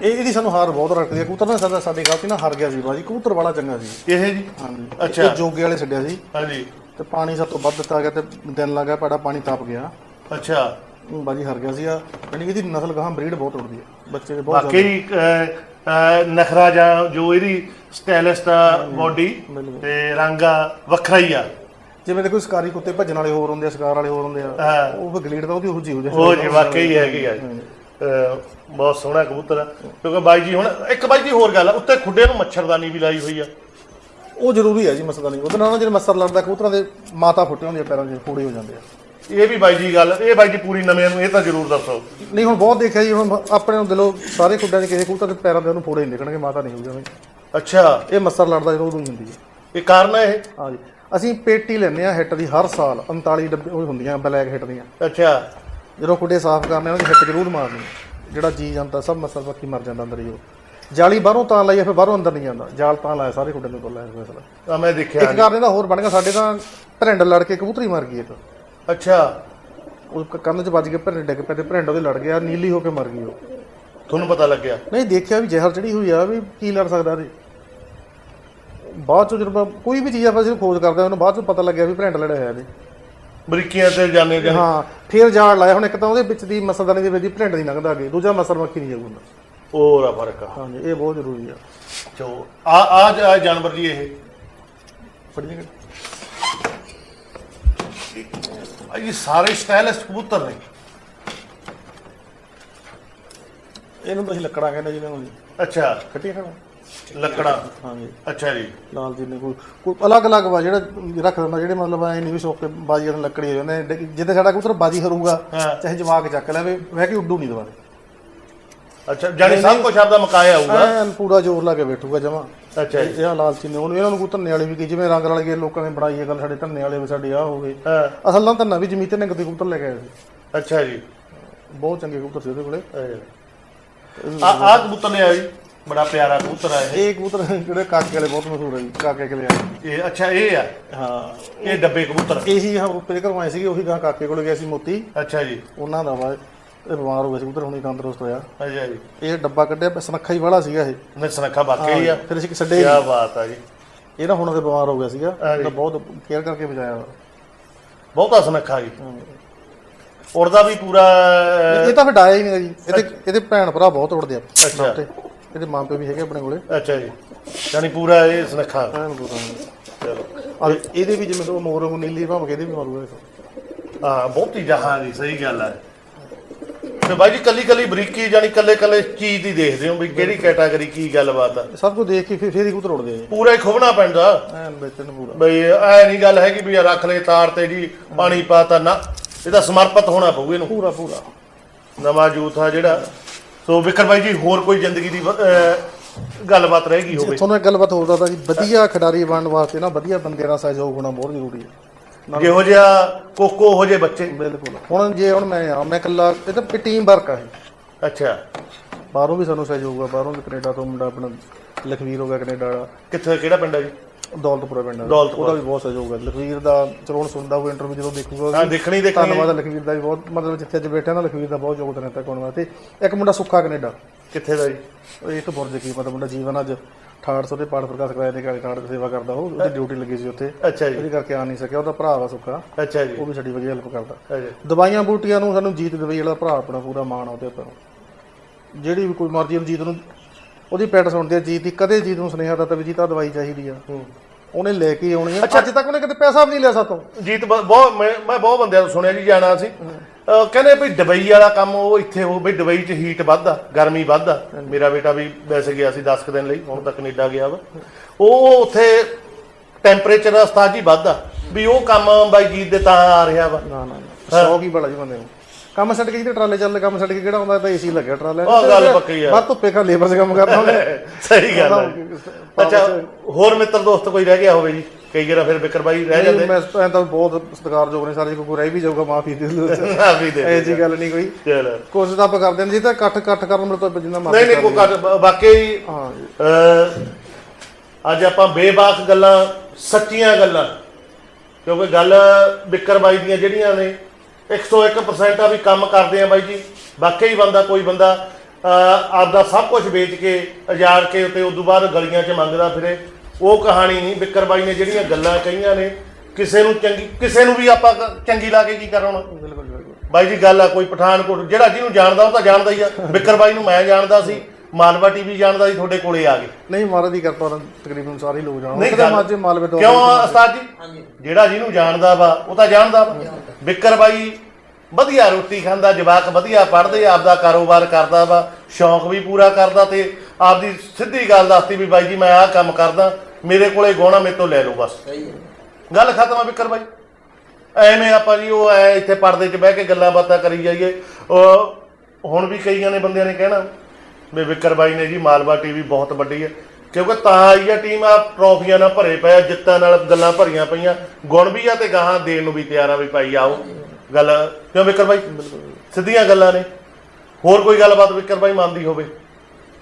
ਇਹ ਇਹਦੀ ਸਾਨੂੰ ਹਾਰ ਬਹੁਤ ਰੱਖਦੀ ਹੈ ਕਬੂਤਰ ਨੇ ਸਾਡਾ ਸਾਡੀ ਗਲਤੀ ਨਾਲ ਹਾਰ ਗਿਆ ਸੀ ਬਾਜੀ। ਕਬੂਤਰ ਵਾਲਾ ਚੰਗਾ ਸੀ। ਇਹ ਜੀ? ਹਾਂਜੀ। ਅੱਛਾ। ਇਹ ਜੋਗੇ ਵਾਲੇ ਛੱਡਿਆ ਸੀ। ਹਾਂਜੀ। ਤੇ ਪਾਣੀ ਸਭ ਤੋਂ ਵੱਧ ਦਿੱਤਾ ਗਿਆ ਤੇ ਦਿਨ ਲੱਗਾ ਪਾੜਾ ਪਾਣੀ ਤਪ ਗਿਆ। ਅੱਛਾ। ਬਾਜੀ ਹਾਰ ਗਿਆ ਸੀ ਆ ਯਾਨੀ ਕਿ ਇਹਦੀ ਨਸਲ ਗਾਹਾਂ ਬਰੀਡ ਬਹੁਤ ਉੱਡਦੀ ਹੈ। ਬੱਚੇ ਦੇ ਬਹੁਤ ਅਹ, ਅਹ, ਨਖਰਾ ਜਾਂ ਜੋ ਇਹਦੀ ਸਟਾਈਲਿਸ਼ ਦਾ ਬਾਡੀ ਬਿਲਕੁਲ। ਤੇ ਰੰਗ ਆ ਵੱਖਰਾ ਹੀ ਆ। ਜਿਵੇਂ ਦੇਖੋ ਸ਼ਿਕਾਰੀ ਕੁੱਤੇ ਭੱਜਣ ਵਾਲੇ ਹੋਰ ਹੁੰਦੇ ਆ ਸ਼ਿਕਾਰ ਵਾਲੇ ਹੋਰ ਹੁੰਦੇ ਆ। ਹਾਂ। ਉਹ ਗਲੀਡ ਦਾ ਉਹਦੀ ਉਹ ਜੀ ਹੋ ਜਾਂਦੀ ਉਹ ਜੀ ਵਾਕਈ ਹੈਗੀ ਆ। ਅਹ, ਬਹੁਤ ਸੋਹਣਾ ਕਬੂਤਰ ਆ। ਕਿਉਂਕਿ ਬਾਈ ਜੀ ਹੁਣ ਇੱਕ ਬਾਈ ਜੀ ਹੋਰ ਗੱਲ ਆ ਉੱਤੇ ਖੁੱਡੇ ਨੂੰ ਮੱਛਰਦਾਨੀ ਵੀ ਲਾਈ ਹੋਈ ਆ। ਉਹ ਜ਼ਰੂਰੀ ਹੈ ਜੀ ਮਸਲਾ ਨਹੀਂ ਉਹਦੇ ਨਾਲ ਨਾ ਜਿਹੜੇ ਮੱਸਰ ਲੜਦਾ ਕਬੂਤਰਾਂ ਦੇ ਮਾਤਾ ਫੁੱਟੇ ਹੁੰਦੇ ਆ ਪੈਰਾਂ 'ਚ ਫੋੜੇ ਹੋ ਜਾਂਦੇ ਆ। ਇਹ ਵੀ ਬਾਈ ਜੀ ਗੱਲ ਇਹ ਬਾਈ ਜੀ ਪੂਰੀ ਨਵੇਂ ਨੂੰ ਇਹ ਤਾਂ ਜ਼ਰੂਰ ਦੱਸੋ। ਨਹੀਂ ਹੁਣ ਬਹੁਤ ਦੇਖਿਆ ਜੀ ਹੁਣ ਆਪਣੇ ਨੂੰ ਦਿਲੋਂ ਸਾਰੇ ਖੁੱਡਾਂ 'ਚ ਕਿਸੇ ਕਬੂਤਰ ਦੇ ਪੈਰਾਂ ਦੇ ਉਹਨੂੰ ਫੋੜੇ ਨਿਕਲਣਗੇ ਮਾਤਾ ਨਹੀਂ ਹੋ ਜਾਵੇ ਅੱਛਾ। ਇਹ ਮੱਸਰ ਲੜਦਾ ਜਦੋਂ ਉਦੋਂ ਹੀ ਹੁੰਦੀ ਹੈ। ਇਹ ਕਾਰਨ ਹੈ ਇਹ? ਹਾਂ ਜੀ ਅਸੀਂ ਪੇਟੀ ਲੈਂਦੇ ਆ ਹਿੱਟ ਦੀ ਹਰ ਸਾਲ 39 ਡੱਬੇ ਉਹ ਹੁੰਦੀਆਂ ਬਲੈਕ ਹਿੱਟ ਦੀਆਂ। ਅੱਛਾ। ਜਦੋਂ ਖੁੱਡੇ ਸਾਫ਼ ਕਰਨੇ ਉਹਨਾਂ ਦੀ ਹਿੱਟ ਜ਼ਰੂਰ ਮਾਰਨੀ ਜਿਹੜਾ ਜੀ ਜਾਂਦਾ ਸਭ ਮੱਸਰ ਪੱਖੀ ਮਰ ਜਾਂਦਾ ਅੰਦਰ ਹੀ ਉਹ। ਜਾਲੀ ਬਾਹਰੋਂ ਤਾਂ ਲਾਈ ਆ, ਫਿਰ ਬਾਹਰੋਂ ਅੰਦਰ ਨਹੀਂ ਜਾਂਦਾ। ਜਾਲ ਤਾਂ ਲਾਇਆ ਸਾਰੇ ਖੁੱਡੇ ਨੂੰ ਕੋਲ ਲਾਇਆ ਫੈਸਲਾ ਆ ਮੈਂ ਦੇਖਿਆ ਇੱਕ ਕਾਰਨ ਇਹਦਾ ਹੋਰ ਬਣ ਗਿਆ ਸਾਡੇ ਤਾਂ ਭਰਿੰਡ ਲੜ ਕੇ ਕਬੂਤਰੀ ਮਰ ਗਈ ਇੱਕ। ਅੱਛਾ। ਉਹ ਕ- ਕੰਧ 'ਚ ਵੱਜ ਕੇ ਭਰਿੰਡ ਡਿੱਗ ਪਏ ਤੇ ਭਰਿੰਡ ਉਹਦੇ ਲੜ ਗਿਆ ਨੀਲੀ ਹੋ ਕੇ ਮਰ ਗਈ ਉਹ। ਤੁਹਾਨੂੰ ਪਤਾ ਲੱਗਿਆ? ਨਹੀਂ ਦੇਖਿਆ ਵੀ ਜ਼ਹਿਰ ਚੜੀ ਹੋਈ ਆ ਵੀ ਕੀ ਲੜ ਸਕਦਾ ਇਹਦੇ। ਬਾਅਦ ਚ ਜਦੋਂ ਕੋਈ ਵੀ ਚੀਜ਼ ਆਪਾਂ ਜਦੋਂ ਖੋਜ ਕਰਦੇ ਹਾਂ ਉਹਨੂੰ ਬਾਅਦ ਚ ਪਤਾ ਲੱਗਿਆ ਵੀ ਭਰਿੰਡ ਲੜਿਆ ਹੋਇਆ ਇਹਦੇ। ਬਰੀਕੀਆਂ ਤੇ ਜਾਣੇ ਜਾਣੇ। ਹਾਂ ਫਿਰ ਜਾਲ ਲਾਇਆ। ਹੁਣ ਇੱਕ ਤਾਂ ਉਹਦੇ ਵਿੱਚ ਦੀ ਮਸਲਦਾਨੀ ਦੇ ਵਿੱਚ ਦੀ ਭਰਿੰਡ ਦੀ ਲੰਘਦਾ ਅੱਗੇ ਦੂਜਾ ਮਸਲ ਮੱਖੀ ਨਹੀਂ ਜਾਊਗਾ ਹੋਰ ਆ ਫ਼ਰਕ ਆ। ਹਾਂਜੀ ਇਹ ਬਹੁਤ ਜ਼ਰੂਰੀ ਆ। ਚੋ ਆ ਆ ਜ- ਆ ਜਾਨਵਰ ਜੀ ਇਹ। ਪੜੀਏ ਆ ਇਹ ਸਾਰੇ ਸਟਾਈਲਿਸ਼ ਕਬੂਤਰ ਨੇ। ਇਹਨੂੰ ਅਸੀਂ ਲੱਕੜਾਂ ਕਹਿੰਦੇ ਜਿਹਨਾਂ ਨੂੰ ਅੱਛਾ। ਖੱਟੀਆਂ ਖਾਣਾ ਲੱਕੜਾ। ਹਾਂਜੀ। ਅੱਛਾ ਜੀ। ਲਾਲ ਜੀ ਨੇ ਕੋਈ ਕੋਈ ਅਲੱਗ-ਅਲੱਗ ਵਾ ਜਿਹੜਾ ਰੱਖ ਦਿੰਦਾ ਜਿਹੜੇ ਮਤਲਬ ਐ ਨਹੀਂ ਵੀ ਸੋਕ ਕੇ ਬਾਜੀ ਨਾਲ ਲੱਕੜੀ ਹੋ ਜਾਂਦੇ ਜਿੱਥੇ ਸਾਡਾ ਕਬੂਤਰ ਬਾਜੀ ਹਰੂਗਾ। ਚਾਹੇ ਜਵਾਕ ਚੱਕ ਲੈਵੇ ਵਹਿ ਕੇ ਉੱਡੂ ਨਹੀਂ ਦਵਾਰੇ ਅੱਛਾ ਜਾਨੀ ਸਭ ਕੁਝ ਆਪਦਾ ਮਕਾਇਆ ਹੋਊਗਾ। ਐਨ ਪੂਰਾ ਜ਼ੋਰ ਲਾ ਕੇ ਬੈਠੂਗਾ ਜਮਾ। ਅੱਛਾ ਜੀ। ਇਹ ਲਾਲਚੀ ਨੇ ਉਹਨੂੰ ਇਹਨਾਂ ਨੂੰ ਕੋਈ ਧੰਨੇ ਵਾਲੇ ਵੀ ਕੀ ਜਿਵੇਂ ਰੰਗ ਰਲ ਗਏ ਲੋਕਾਂ ਨੇ ਬਣਾਈ ਇਹ ਗੱਲ ਸਾਡੇ ਧੰਨੇ ਵਾਲੇ ਵੀ ਸਾਡੇ ਆ ਹੋ ਗਏ। ਹਾਂ। ਅਸਲ ਨਾਲ ਧੰਨਾ ਵੀ ਜਮੀਤੇ ਨੇ ਕਦੇ ਕਬੂਤਰ ਲੈ ਕੇ ਆਏ ਸੀ। ਅੱਛਾ ਜੀ। ਬਹੁਤ ਚੰਗੇ ਕਬੂਤਰ ਸੀ ਉਹਦੇ ਕੋਲੇ। ਆ ਆ ਕਬੂਤਰ ਨੇ ਆ ਜੀ। ਬੜਾ ਪਿਆਰਾ ਕਬੂਤਰ ਆ ਇਹ। ਇਹ ਕਬੂਤਰ ਜਿਹੜੇ ਕਾਕੇ ਵਾਲੇ ਬਹੁਤ ਮਸ਼ਹੂਰ ਹੈ ਜੀ ਕਾਕੇ ਕੋਲੇ ਆਏ ਇਹ ਅੱਛਾ ਇਹ ਆ? ਹਾਂ। ਇਹ ਡੱਬੇ ਕਬੂਤਰ। ਇਹੀ ਹਾਂ ਉੱਪਰ ਕਰਵਾਏ ਸੀਗੇ ਉਹੀ ਗਾਂ ਕਾਕੇ ਕੋਲੇ ਗਿਆ ਸੀ ਮੋਤੀ। ਅੱਛਾ ਜੀ। ਉਹਨਾਂ ਦਾ ਵਾ ਇਹ। ਬਿਮਾਰ ਹੋ ਗਿਆ ਸੀ ਕਬੂਤਰ ਹੁਣੀ ਤੰਦਰੁਸਤ ਹੋਇਆ। ਅੱਛਾ ਜੀ ਇਹ ਡੱਬਾ ਕੱਢਿਆ ਸਨੱਖਾ ਹੀ ਵਾਲਾ ਸੀਗਾ ਇਹ। ਨਸਨਖਾ ਵਾਕਈ ਆ। ਫਿਰ ਅਸੀਂ ਛੱਡੇ ਕੀ। ਬਾਤ ਆ ਜੀ। ਇਹ ਨਾ ਹੁਣ ਉਹਦੇ ਬਿਮਾਰ ਹੋ ਗਿਆ ਸੀਗਾ। ਤਾਂ ਬਹੁਤ ਕੇਅਰ ਕਰਕੇ ਬਚਾਇਆ। ਬਹੁਤਾ ਸਨਖਾ ਜੀ। ਉੜਦਾ ਵੀ ਪੂਰਾ ਇਹ ਤਾਂ ਫਿਰ ਡਾਇਆ ਹੀ ਨਹੀਂ ਜੀ। ਇਹਦੇ ਇਹਦੇ ਭੈਣ ਭਰਾ ਬਹੁਤ ਉੜਦੇ ਆ। ਅੱਛਾ। ਤੇ ਇਹਦੇ ਮਾਂ ਪਿਓ ਵੀ ਹੈਗੇ ਆਪਣੇ ਕੋਲੇ। ਅੱਛਾ ਜੀ। ਯਾਨੀ ਪੂਰਾ ਇਹ ਸਨਖਾ। ਚਲੋ। ਆ ਇਹਦੇ ਵੀ ਜਿਵੇਂ ਉਹ ਮੋਰ ਨੂੰ ਨੀਲੀ ਭਾਵੇਂ ਇਹਦੇ ਵੀ ਮਾਰੂਗਾ ਇਹ। ਹਾਂ ਬਹੁਤੀ ਜਹਾਂ ਦੀ ਸਹੀ ਗੱਲ ਹੈ ਤੇ ਬਾਈ ਜੀ ਕੱਲੀ ਕੱਲੀ ਬਰੀਕੀ ਜਾਨੀ ਕੱਲੇ ਕੱਲੇ ਚੀਜ਼ ਦੀ ਦੇਖਦੇ ਹੋ ਵੀ ਕਿਹੜੀ ਕੈਟਾਗਰੀ ਕੀ ਗੱਲਬਾਤ ਆ? ਸਭ ਕੁਝ ਦੇਖ ਕੇ ਫਿਰ ਫੇਰ ਹੀ ਕਬੂਤਰ ਉੜਦੇ ਆ। ਜੀ ਪੂਰਾ ਹੀ ਖੁਬਣਾ ਪੈਂਦਾ। ਐਨ ਵੇਚਣ ਨੂੰ ਪੂਰਾ। ਬਈ ਐ ਨਹੀਂ ਗੱਲ ਹੈਗੀ ਵੀ ਰੱਖ ਲੈ ਤਾਰ ਤੇ ਜੀ ਪਾਣੀ ਪਾਤਾ ਨਾ। ਇਹਦਾ ਸਮਰਪਿਤ ਹੋਣਾ ਪਊ ਇਹਨੂੰ। ਪੂਰਾ ਪੂਰਾ। ਨਵਾਂ ਯੂਥ ਆ ਜਿਹੜਾ। ਸੋ ਵਿਕਰ ਬਾਈ ਜੀ ਹੋਰ ਕੋਈ ਜ਼ਿੰਦਗੀ ਦੀ ਅਹ ਗੱਲਬਾਤ ਰਹਿ ਗਈ ਹੋਵੇ? ਤੁਹਾਨੂੰ ਇੱਕ ਗੱਲਬਾਤ ਹੋਰ ਦੱਸਦਾ ਜੀ ਵਧੀਆ ਖਿਡਾਰੀ ਬਣਨ ਵਾਸਤੇ ਨਾ ਵਧੀਆ ਬੰਦੇ ਦਾ ਸਹਿਯੋਗ ਹੋਣਾ ਬਹੁਤ ਜ਼ਰੂਰੀ ਹੈ। ਜਿਹੋ ਜਿਹਾ ਕੋਕੋ ਹੋ ਜੇ ਬੱਚੇ। ਬਿਲਕੁਲ। ਹੁਣ ਜੇ ਹੁਣ ਮੈਂ ਆ ਮੈਂ ਇਕੱਲਾ ਇਹ ਤਾਂ ਟੀਮ ਵਰਕ ਆ ਇਹ। ਅੱਛਾ। ਬਾਹਰੋਂ ਵੀ ਸਾਨੂੰ ਸਹਿਯੋਗ ਆ ਬਾਹਰੋਂ ਵੀ ਕੈਨੇਡਾ ਤੋਂ ਮੁੰਡਾ ਆਪਣਾ ਲਖਵੀਰ ਹੋ ਗਿਆ ਕੈਨੇਡਾ ਵਾਲਾ। ਕਿੱਥੇ ਕਿਹੜਾ ਪਿੰਡ ਆ ਜੀ? ਦੌਲਤਪੁਰਾ ਪਿੰਡ ਦਾ। ਦੌਲਤਪੁਰਾ। ਉਹਦਾ ਵੀ ਬਹੁਤ ਸਹਿਯੋਗ ਹੈ ਲਖਵੀਰ ਦਾ ਚਲੋਣ ਸੁਣਦਾ ਉਹ ਇੰਟਰਵਿਊ ਜਦੋਂ ਦੇਖੂਗਾ ਹਾਂ ਦੇਖਣੀ ਦੇਖਣੀ। ਧੰਨਵਾਦ ਲਖਵੀਰ ਦਾ ਵੀ ਬਹੁਤ ਮਤਲਬ ਜਿੱਥੇ ਅੱਜ ਬੈਠਾ ਨਾ ਲਖਵੀਰ ਦਾ ਬਹੁਤ ਯੋਗਦਾਨ ਹੈ ਆਉਣ ਵਾਸਤੇ। ਇੱਕ ਮੁੰਡਾ ਸੁੱਖਾ ਕੈਨੇਡਾ। ਕਿੱਥੇ ਦਾ ਜੀ? ਇਹ ਤੋਂ ਬੁਰਜ ਕੀ ਮਤਲਬ ਮੁੰਡਾ ਜੀਵਨ ਅੱਜ। ਠਾੜ ਸੌ ਤੇ ਪਾਠ ਪ੍ਰਕਾਸ਼ ਕਰਾਇਆ ਦੇ ਕਾਲੇ ਠਾੜ ਦੀ ਸੇਵਾ ਕਰਦਾ ਉਹ ਉਹਦੀ ਡਿਊਟੀ ਲੱਗੀ ਸੀ ਉੱਥੇ। ਅੱਛਾ ਜੀ। ਉਹਦੇ ਕਰਕੇ ਆ ਨਹੀਂ ਸਕਿਆ ਉਹਦਾ ਭਰਾ ਵਾ ਸੁੱਖਾ। ਅੱਛਾ ਜੀ। ਉਹ ਵੀ ਸਾਡੀ ਵਧੀਆ ਹੈਲਪ ਕਰਦਾ। ਅੱਛਾ ਦਵਾਈਆਂ ਬੂਟੀਆਂ ਨੂੰ ਸਾਨੂੰ ਜੀਤ ਦਵਾਈ ਵਾਲਾ ਭਰਾ ਆਪਣਾ ਪੂਰਾ ਮਾਣ ਉਹਦੇ ਉੱਪਰ। ਜਿਹੜੀ ਵੀ ਕੋਈ ਮਰਜ਼ੀ ਨੂੰ ਜੀਤ ਨੂੰ ਉਹਦੀ ਪੈਟ ਸੁਣਦੇ ਆ ਜੀਤ ਦੀ ਕਦੇ ਜੀਤ ਨੂੰ ਸੁਨੇਹਾ ਦਿੱਤਾ ਵੀ ਜੀਤ ਦਵਾਈ ਚਾਹੀਦੀ ਆ। ਉਹਨੇ ਲੈ ਕੇ ਆਉਣੀ ਆ। ਅੱਜ ਤੱਕ ਉਹਨੇ ਕਦੇ ਪੈਸਾ ਵੀ ਨਹੀਂ ਲਿਆ ਸਾਤੋਂ। ਜੀਤ ਬਹੁਤ ਮੈਂ ਮੈਂ ਬਹੁਤ ਬੰਦਿਆਂ ਤੋਂ ਸੁਣਿਆ ਜੀ ਜਾਣਾ ਸੀ। ਅਹ ਕਹਿੰਦੇ ਵੀ ਦੁਬਈ ਵਾਲਾ ਕੰਮ ਉਹ ਇੱਥੇ ਹੋ ਵੀ ਦੁਬਈ 'ਚ ਹੀਟ ਵੱਧ ਆ ਗਰਮੀ ਵੱਧ ਆ ਮੇਰਾ ਬੇਟਾ ਵੀ ਵੈਸੇ ਗਿਆ ਸੀ 10 ਕੁ ਦਿਨ ਲਈ ਹੁਣ ਤੱਕ ਕੈਨੇਡਾ ਗਿਆ ਵਾ। ਉਹ ਉੱਥੇ ਟੈਂਪਰੇਚਰ ਦਾ ਉਸਤਾਦ ਜੀ ਵੱਧ ਆ ਵੀ ਉਹ ਕੰਮ ਬਾਈ ਜੀਤ ਦੇ ਤਾਂ ਆ ਰਿਹਾ ਵਾ। ਨਾ ਨਾ ਨਾ ਸ਼ੌਕ ਹੀ ਬੜਾ ਜੀ ਬੰਦੇ ਨੂੰ। ਕੰਮ ਛੱਡ ਕੇ ਜਿਹਦੇ ਟਰਾਲੇ ਚੱਲਦੇ ਕੰਮ ਛੱਡ ਕੇ ਕਿਹੜਾ ਹੁੰਦਾ ਤਾਂ ਏਸੀ ਲੱਗਿਆ ਟਰਾਲੇ। ਉਹ ਗੱਲ ਪੱਕੀ ਆ। ਬਾਹਰ ਧੁੱਪੇ ਖਾ ਲੇਬਰ 'ਚ ਕੰਮ ਕਰਦਾ ਉਹਨੇ ਸਹੀ ਗੱਲ ਹੈ ਅੱਛਾ ਹੋਰ ਮਿੱਤਰ ਦੋਸਤ ਕੋਈ ਰਹਿ ਗਿਆ ਹੋਵੇ ਜੀ? ਕਈ ਵਾਰ ਫਿਰ ਬਿਕਰ ਬਾਈ ਰਹਿ ਜਾਂਦੇ। ਮੈਂ ਐਂ ਤਾਂ ਬਹੁਤ ਸਤਿਕਾਰਯੋਗ ਨੇ ਸਾਰੇ ਜੇ ਕੋਈ ਰਹਿ ਵੀ ਜਾਊਗਾ ਮਾਫੀ ਦੇ ਦਿਓ। ਵੀ ਦੇ ਇਹ ਜੀ ਗੱਲ ਨਹੀਂ ਕੋਈ। ਚਲ। ਕੋਸ਼ਿਸ਼ ਤਾਂ ਆਪਾਂ ਕਰਦੇ ਹਾਂ ਜੀ ਤਾਂ ਇਕੱਠ ਇਕੱਠ ਕਰਨ ਮਤਲਬ ਤਾਂ ਜਿੰਨਾ ਮਰਜ਼ੀ ਨਹੀਂ ਨਹੀਂ ਕੋਈ ਵਾਕਈ ਹਾਂ ਜੀ। ਅਹ, ਅੱਜ ਆਪਾਂ ਬੇਬਾਕ ਗੱਲਾਂ ਸੱਚੀਆਂ ਗੱਲਾਂ ਕਿਉਂਕਿ ਗੱਲ ਬਿੱਕਰ ਬਾਈ ਦੀਆਂ ਜਿਹੜੀਆਂ ਨੇ 101% ਆ ਵੀ ਕੰਮ ਕਰਦੇ ਆ ਬਾਈ ਜੀ। ਵਾਕਈ ਬੰਦਾ ਕੋਈ ਬੰਦਾ ਆਪਦਾ ਸਭ ਕੁਝ ਵੇਚ ਕੇ ਉਜਾੜ ਕੇ ਤੇ ਉਸ ਤੋਂ ਬਾਅਦ ਗਲੀਆਂ 'ਚ ਮੰਗਦਾ ਫਿਰੇ। ਉਹ ਕਹਾਣੀ ਨਹੀਂ ਬਿੱਕਰ ਬਾਈ ਨੇ ਜਿਹੜੀਆਂ ਗੱਲਾਂ ਕਹੀਆਂ ਨੇ ਕਿਸੇ ਨੂੰ ਚੰਗੀ ਕਿਸੇ ਨੂੰ ਵੀ ਆਪਾਂ ਕ- ਚੰਗੀ ਲਾ ਕੇ ਕੀ ਕਰਾਉਣਾ ਬਿਲਕੁਲ ਬਿਲਕੁਲ। ਬਾਈ ਜੀ ਗੱਲ ਆ ਕੋਈ ਪਠਾਨਕੋਟ ਜਿਹੜਾ ਜਿਹਨੂੰ ਜਾਣਦਾ ਉਹ ਤਾਂ ਜਾਣਦਾ ਹੀ ਆ। ਬਿੱਕਰ ਬਾਈ ਨੂੰ ਮੈਂ ਜਾਣਦਾ ਸੀ ਮਾਲਵਾ ਟੀਵੀ ਜਾਣਦਾ ਸੀ ਤੁਹਾਡੇ ਕੋਲੇ ਆ ਗਏ ਨਹੀਂ ਮਹਾਰਾਜ ਦੀ ਕਿਰਪਾ ਨਾਲ ਤਕਰੀਬਨ ਸਾਰੇ ਲੋਕ ਜਾਣਦੇ ਨਹੀਂ ਕਿਤੇ ਗੱਲ- ਮਾਝੇ ਮਾਲਵੇ ਤੋਂ ਕਿਉਂ ਉਸਤਾਦ ਜੀ? ਹਾਂਜੀ। ਜਿਹੜਾ ਜਿਹਨੂੰ ਜਾਣਦਾ ਵਾ ਉਹ ਤਾਂ ਜਾਣਦਾ ਵਾ। ਬਿੱਕਰ ਬਾਈ ਵਧੀਆ ਰੋਟੀ ਖਾਂਦਾ ਜਵਾਕ ਵਧੀਆ ਪੜ੍ਹਦੇ ਆਪਦਾ ਕਾਰੋਬਾਰ ਕਰਦਾ ਵਾ ਸ਼ੌਂਕ ਵੀ ਪੂਰਾ ਕਰਦਾ ਤੇ ਆਪਦੀ ਸਿੱਧੀ ਗੱਲ ਦੱਸਤੀ ਵੀ ਬਾਈ ਜੀ ਮੈਂ ਆਹ ਕੰਮ ਕਰਦਾ ਮੇਰੇ ਕੋਲੇ ਗੋਣਾ ਮੇਰੇ ਤੋਂ ਲੈ ਲਓ ਬਸ। ਸਹੀ ਹੈ। ਗੱਲ ਖਤਮ ਆ ਬਿੱਕਰ ਬਾਈ। ਐਵੇਂ ਆਪਾਂ ਜੀ ਉਹ ਐ ਇੱਥੇ ਪਰਦੇ 'ਚ ਬਹਿ ਕੇ ਗੱਲਾਂ ਬਾਤਾਂ ਕਰੀ ਜਾਈਏ। ਉਹ ਹੁਣ ਵੀ ਕਈਆਂ ਨੇ ਬੰਦਿਆਂ ਨੇ ਕਹਿਣਾ ਵੀ ਬਿੱਕਰ ਬਾਈ ਨੇ ਜੀ ਮਾਲਵਾ ਟੀਵੀ ਬਹੁਤ ਵੱਡੀ ਹੈ। ਕਿਉਂਕਿ ਤਾਂ ਆਈ ਆ ਟੀਮ ਆ ਟਰੋਫੀਆਂ ਨਾਲ ਭਰੇ ਪਏ ਆ ਜਿੱਤਾਂ ਨਾਲ ਗੱਲਾਂ ਭਰੀਆਂ ਪਈਆਂ। ਗੁਣ ਵੀ ਆ ਤੇ ਗਾਹਾਂ ਦੇਣ ਨੂੰ ਵੀ ਤਿਆਰ ਆ ਵੀ ਭਾਈ ਆਓ। ਗੱਲ ਕਿਉਂ ਬਿੱਕਰ ਬਾਈ? ਸਿੱਧੀਆਂ ਗੱਲਾਂ ਨੇ। ਹੋਰ ਕੋਈ ਗੱਲਬਾਤ ਬਿੱਕਰ ਬਾਈ ਮੰਨਦੀ ਹੋਵੇ?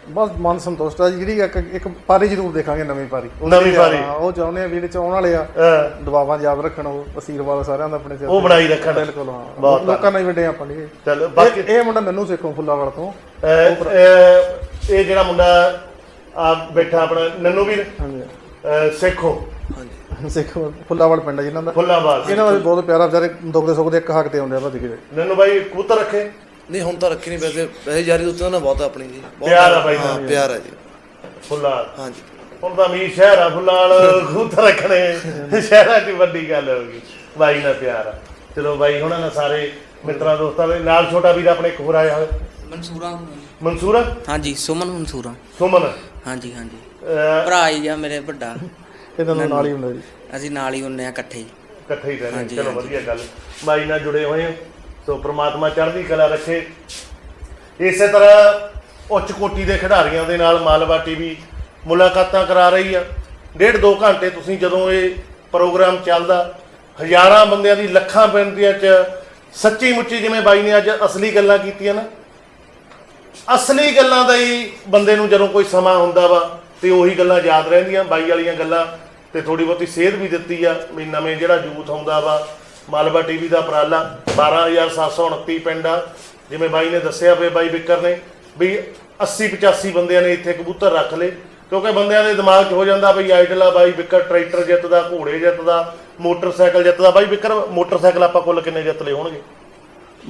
ਬਸ ਮਨ ਸੰਤੁਸ਼ਟ ਆ ਜੀ ਜਿਹੜੀ ਇੱਕ ਇੱਕ ਪਾਰੀ ਜ਼ਰੂਰ ਦੇਖਾਂਗੇ ਨਵੀਂ ਪਾਰੀ। ਉਹ ਨਵੀਂ ਜਿਹੜੀ ਪਾਰੀ। ਹਾਂ, ਉਹ ਚਾਹੁੰਦੇ ਆ ਵੀ ਜਿਹੜੇ ਚ ਆਉਣ ਵਾਲੇ ਆ। ਦੁਆਵਾਂ ਯਾਦ ਰੱਖਣ ਉਹ ਅਸੀਰਵਾਦ ਸਾਰਿਆਂ ਦਾ ਆਪਣੇ ਸਿਰ ਉਹ ਤੇ। ਬਣਾਈ ਰੱਖਣ। ਬਿਲਕੁਲ ਹਾਂ। ਬਹੁਤ ਲੋਕਾਂ ਨਾਲ ਹੀ ਵੱਡੇ ਆਪਾਂ ਨਹੀਂ ਚਲ ਬਾਕੀ ਇਹ ਇਹ ਮੁੰਡਾ ਨੰਨੂ ਸੇਖੋਂ ਫੁੱਲਾਵਾਲ ਤੋਂ। ਅਹ, ਅਹ, ਇਹ ਜਿਹੜਾ ਮੁੰਡਾ ਆ ਬੈਠਾ ਆਪਣਾ ਨੰਨੂ ਵੀਰ? ਹਾਂਜੀ। ਅਹ, ਸੇਖੋ। ਸੇਖੋਂ ਫੁੱਲਾਵਾਲ ਪਿੰਡ ਆ ਜਿਨ੍ਹਾਂ ਦਾ। ਫੁੱਲਾਬਾਦ ਇਹਨਾਂ ਦਾ ਵੀ ਬਹੁਤ ਪਿਆਰਾ ਵਿਚਾਰੇ ਦੁੱਖ ਦੇ ਸੁੱਖ ਦੇ ਇੱਕ ਹੱਕ ਤੇ ਆਉਂਦੇ ਆ ਭੱਜ ਕੇ। ਨੰਨੂ ਬਾਈ ਕਬੂਤਰ ਰੱਖੇ? ਨਹੀਂ ਹੁਣ ਤਾਂ ਰੱਖੀ ਨਹੀਂ ਵੈਸੇ। ਵੈਸੇ ਯਾਰੀ ਦੋਸਤਾਂ ਨਾਲ ਬਹੁਤ ਆ ਆਪਣੀ ਜੀ। ਬਹੁਤ ਪਿਆਰ ਆ ਬਾਈ ਹਾਂ। ਪਿਆਰ ਆ ਜੀ। ਫੁੱਲਾ ਹਾਂਜੀ। ਹੁਣ ਤਾਂ ਮੀਰ ਸ਼ਹਿਰ ਆ ਫੁੱਲਾਲ ਕਬੂਤਰ ਰੱਖਣੇ। ਸ਼ਹਿਰਾਂ 'ਚ ਵੱਡੀ ਗੱਲ ਹੋ ਗਈ। ਬਾਈ ਨਾਲ ਪਿਆਰ ਆ। ਚਲੋ ਬਾਈ ਹੁਣਾਂ ਨਾਲ ਸਾਰੇ ਮਿੱਤਰਾਂ ਦੋਸਤਾਂ ਦੇ ਨਾਲ ਛੋਟਾ ਵੀਰ ਆਪਣੇ ਇੱਕ ਹੋਰ ਆਇਆ ਹੋਇਆ। ਮਨਸੂਰਾ ਮਨਸੂਰ? ਹਾਂਜੀ ਸੁਮਨ ਮਨਸੂਰਾ। ਸੁਮਨ? ਹਾਂਜੀ ਹਾਂਜੀ। ਅਹ, ਭਰਾ ਹੀ ਆ ਮੇਰੇ ਵੱਡਾ। ਇਹਨਾਂ ਨੂੰ ਨਾਲ ਹੀ ਹੁੰਦਾ ਜੀ। ਅਸੀਂ ਨਾਲ ਹੀ ਹੁੰਨੇ ਆ ਇਕੱਠੇ ਹੀ। ਇਕੱਠੇ ਹੀ ਰਹਿੰਦੇ ਚਲੋ। ਵਧੀਆ ਗੱਲ। ਬਾਈ ਨਾਲ ਜੁੜੇ ਹੋਏ ਹੋ। ਸੋ ਪ੍ਰਮਾਤਮਾ ਚੜ੍ਹਦੀ ਕਲਾ ਰੱਖੇ। ਇਸੇ ਤਰ੍ਹਾਂ ਉੱਚ ਕੋਟੀ ਦੇ ਖਿਡਾਰੀਆਂ ਦੇ ਨਾਲ ਮਾਲਵਾ ਟੀਵੀ ਮੁਲਾਕਾਤਾਂ ਕਰਾ ਰਹੀ ਆ। ਡੇਢ ਦੋ ਘੰਟੇ ਤੁਸੀਂ ਜਦੋਂ ਇਹ ਪ੍ਰੋਗਰਾਮ ਚੱਲਦਾ, ਹਜ਼ਾਰਾਂ ਬੰਦਿਆਂ ਦੀ ਲੱਖਾਂ ਬੇਨਤੀਆਂ 'ਚ ਸੱਚੀ ਮੁੱਚੀ ਜਿਵੇਂ ਬਾਈ ਨੇ ਅੱਜ ਅਸਲੀ ਗੱਲਾਂ ਕੀਤੀਆਂ ਨਾ। ਅਸਲੀ ਗੱਲਾਂ ਦਾ ਹੀ ਬੰਦੇ ਨੂੰ ਜਦੋਂ ਕੋਈ ਸਮਾਂ ਹੁੰਦਾ ਵਾ ਤੇ ਉਹੀ ਗੱਲਾਂ ਯਾਦ ਰਹਿੰਦੀਆਂ। ਬਾਈ ਵਾਲੀਆਂ ਗੱਲਾਂ ਤੇ ਥੋੜੀ ਬਹੁਤੀ ਸੇਧ ਵੀ ਦਿੱਤੀ ਆ ਵੀ ਨਵੇਂ ਜਿਹੜਾ ਯੂਥ ਆਉਂਦਾ ਵਾ ਮਾਲਵਾ ਟੀਵੀ ਦਾ ਉਪਰਾਲਾ 12729 ਪਿੰਡ ਆ। ਜਿਵੇਂ ਬਾਈ ਨੇ ਦੱਸਿਆ ਵੀ ਬਾਈ ਵਿਕਰ ਨੇ ਵੀ 80 85 ਬੰਦਿਆਂ ਨੇ ਇੱਥੇ ਕਬੂਤਰ ਰੱਖ ਲਏ। ਕਿਉਂਕਿ ਬੰਦਿਆਂ ਦੇ ਦਿਮਾਗ 'ਚ ਹੋ ਜਾਂਦਾ ਬਈ ਆਈਡਲ ਆ ਬਾਈ ਵਿਕਰ ਟਰੈਕਟਰ ਜਿੱਤਦਾ ਘੋੜੇ ਜਿੱਤਦਾ ਮੋਟਰਸਾਈਕਲ ਜਿੱਤਦਾ। ਬਾਈ ਵਿਕਰ ਮੋਟਰਸਾਈਕਲ ਆਪਾਂ ਕੁੱਲ ਕਿੰਨੇ ਜਿੱਤ ਲਏ ਹੋਣਗੇ?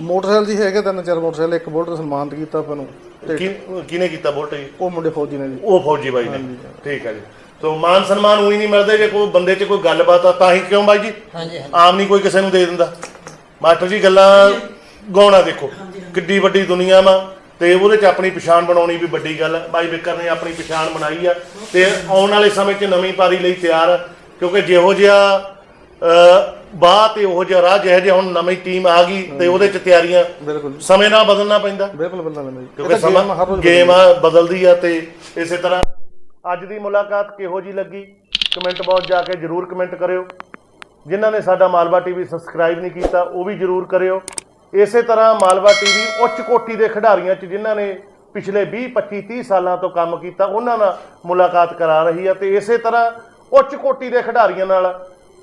ਮੋਟਰਸਾਈਕਲ ਜੀ ਹੈਗੇ ਤਿੰਨ ਚਾਰ ਮੋਟਰਸਾਈਕਲ ਇੱਕ ਬੁਲਟ ਸਨਮਾਨਿਤ ਕੀਤਾ ਆਪਾਂ ਨੂੰ। ਕਿਹਨੇ ਕੀਤਾ ਜੀ? ਉਹ ਮੁੰਡੇ ਫੌਜੀ ਨੇ ਜੀ। ਉਹ ਫੌਜੀ ਬਾਈ ਨੇ। ਠੀਕ ਹੈ ਜੀ। ਸੋ ਮਾਨ ਸਨਮਾਨ ਉਹੀ ਨਹੀਂ ਮਿਲਦੇ ਜੇ ਕੋਈ ਬੰਦੇ 'ਚ ਕੋਈ ਗੱਲਬਾਤ ਆ ਤਾਂ ਹੀ ਕਿਉਂ ਬਾਈ ਜੀ? ਹਾਂਜੀ ਹਾਂਜੀ। ਆਮ ਨਹੀਂ ਕੋਈ ਕਿਸੇ ਨੂੰ ਦੇ ਦਿੰਦਾ। ਮਾਸਟਰ ਜੀ ਗੱਲਾਂ ਗਾਉਣਾ ਦੇਖੋ ਕਿੱਡੀ ਵੱਡੀ ਦੁਨੀਆ ਵਾ ਤੇ ਉਹਦੇ 'ਚ ਆਪਣੀ ਪਛਾਣ ਬਣਾਉਣੀ ਵੀ ਵੱਡੀ ਗੱਲ ਹੈ ਬਾਈ ਵਿਕਰ ਨੇ ਆਪਣੀ ਪਛਾਣ ਬਣਾਈ ਆ ਤੇ ਆਉਣ ਵਾਲੇ ਸਮੇਂ 'ਚ ਨਵੀਂ ਪਾਰੀ ਲਈ ਤਿਆਰ ਆ। ਕਿਉਂਕਿ ਜਿਹੋ ਜਿਹਾ ਬਾਹ ਤੇ ਉਹੋ ਜਿਹਾ ਰਾਹ ਜਿਹੋ ਜਿਹਾ ਹੁਣ ਨਵੀਂ ਟੀਮ ਆ ਗਈ ਤੇ ਉਹਦੇ 'ਚ ਤਿਆਰੀਆਂ ਬਿਲਕੁਲ ਸਮੇਂ ਨਾਲ ਬਦਲਣਾ ਪੈਂਦਾ। ਬਿਲਕੁਲ ਬਿਲਕੁਲ ਜੀ। ਕਿਉਂਕਿ ਤਾਂ game ਹਰ ਸਮਾਂ ਰੋਜ਼ ਗੇਮ ਆ ਬਦਲਦੀ ਆ ਤੇ ਇਸੇ ਤਰ੍ਹਾਂ ਅੱਜ ਦੀ ਮੁਲਾਕਾਤ ਕਿਹੋ ਜੀ ਲੱਗੀ? ਕਮੈਂਟ ਬਾਕਸ ਜਾ ਕੇ ਜਰੂਰ ਕਮੈਂਟ ਕਰਿਓ। ਜਿਨ੍ਹਾਂ ਨੇ ਸਾਡਾ ਮਾਲਵਾ ਟੀਵੀ ਸਬਸਕ੍ਰਾਈਬ ਨਹੀਂ ਕੀਤਾ, ਉਹ ਵੀ ਜਰੂਰ ਕਰਿਓ। ਇਸੇ ਤਰ੍ਹਾਂ ਮਾਲਵਾ ਟੀਵੀ ਉੱਚ ਕੋਟੀ ਦੇ ਖਿਡਾਰੀਆਂ 'ਚ ਜਿਨ੍ਹਾਂ ਨੇ ਪਿਛਲੇ 20 25 30 ਸਾਲਾਂ ਤੋਂ ਕੰਮ ਕੀਤਾ, ਉਹਨਾਂ ਨਾਲ ਮੁਲਾਕਾਤ ਕਰਾ ਰਹੀ ਆ ਤੇ ਇਸੇ ਤਰ੍ਹਾਂ ਉੱਚ ਕੋਟੀ ਦੇ ਖਿਡਾਰੀਆਂ ਨਾਲ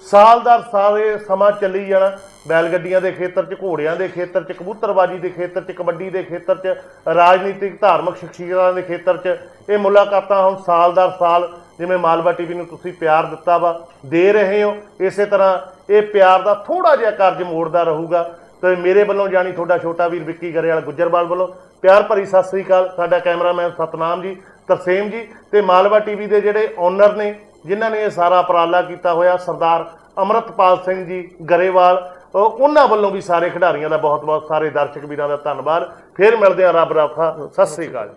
ਸਾਲ ਸਾਲਦਾਰ ਸਾਰੇ ਸਮਾਂ ਚੱਲੀ ਜਾਣਾ। ਬੈਲ ਗੱਡੀਆਂ ਦੇ ਖੇਤਰ 'ਚ, ਘੋੜਿਆਂ ਦੇ ਖੇਤਰ 'ਚ, ਕਬੂਤਰਬਾਜੀ ਦੇ ਖੇਤਰ 'ਚ, ਕਬੱਡੀ ਦੇ ਖੇਤਰ 'ਚ, ਰਾਜਨੀਤਿਕ, ਧਾਰਮਿਕ ਸ਼ਖਸੀਅਤਾਂ ਦੇ ਖੇਤਰ 'ਚ ਇਹ ਮੁਲਾਕਾਤਾਂ ਹੁਣ ਸਾਲ ਸਾਲਦਾਰ ਸਾਲ ਜਿਵੇਂ ਮਾਲਵਾ ਟੀਵੀ ਨੂੰ ਤੁਸੀਂ ਪਿਆਰ ਦਿੱਤਾ ਵਾ, ਦੇ ਰਹੇ ਹੋ। ਇਸੇ ਤਰ੍ਹਾਂ ਇਹ ਪਿਆਰ ਦਾ ਥੋੜਾ ਜਿਹਾ ਕਰਜ਼ ਮੋੜਦਾ ਰਹੂਗਾ। ਤੇ ਮੇਰੇ ਵੱਲੋਂ ਜਾਣੀ ਤੁਹਾਡਾ ਛੋਟਾ ਵੀਰ ਵਿੱਕੀ ਗਰੇਵਾਲ ਗੁੱਜਰਵਾਲ ਵੱਲੋਂ ਪਿਆਰ ਭਰੀ ਸਤਿ ਸ੍ਰੀ ਅਕਾਲ। ਸਾਡਾ ਕੈਮਰਾਮੈਨ ਸਤਨਾਮ ਜੀ, ਤਰਸੇਮ ਜੀ ਤੇ ਮਾਲਵਾ ਟੀਵੀ ਦੇ ਜਿਹੜੇ ਓਨਰ ਨੇ ਜਿਨ੍ਹਾਂ ਨੇ ਇਹ ਸਾਰਾ ਉਪਰਾਲਾ ਕੀਤਾ ਹੋਇਆ, ਸਰਦਾਰ ਅਮਰਤਪਾਲ ਸਿੰਘ ਜੀ ਗਰੇਵਾਲ ਉਹ- ਉਹਨਾਂ ਵੱਲੋਂ ਵੀ ਸਾਰੇ ਖਿਡਾਰੀਆਂ ਦਾ ਬਹੁਤ ਬਹੁਤ ਸਾਰੇ ਦਰਸ਼ਕ ਵੀਰਾਂ ਦਾ ਧੰਨਵਾਦ। ਫੇਰ ਮਿਲਦੇ ਹਾਂ ਰੱਬ ਰਾਖਾ। ਸਤਿ ਸ੍ਰੀ ਅਕਾਲ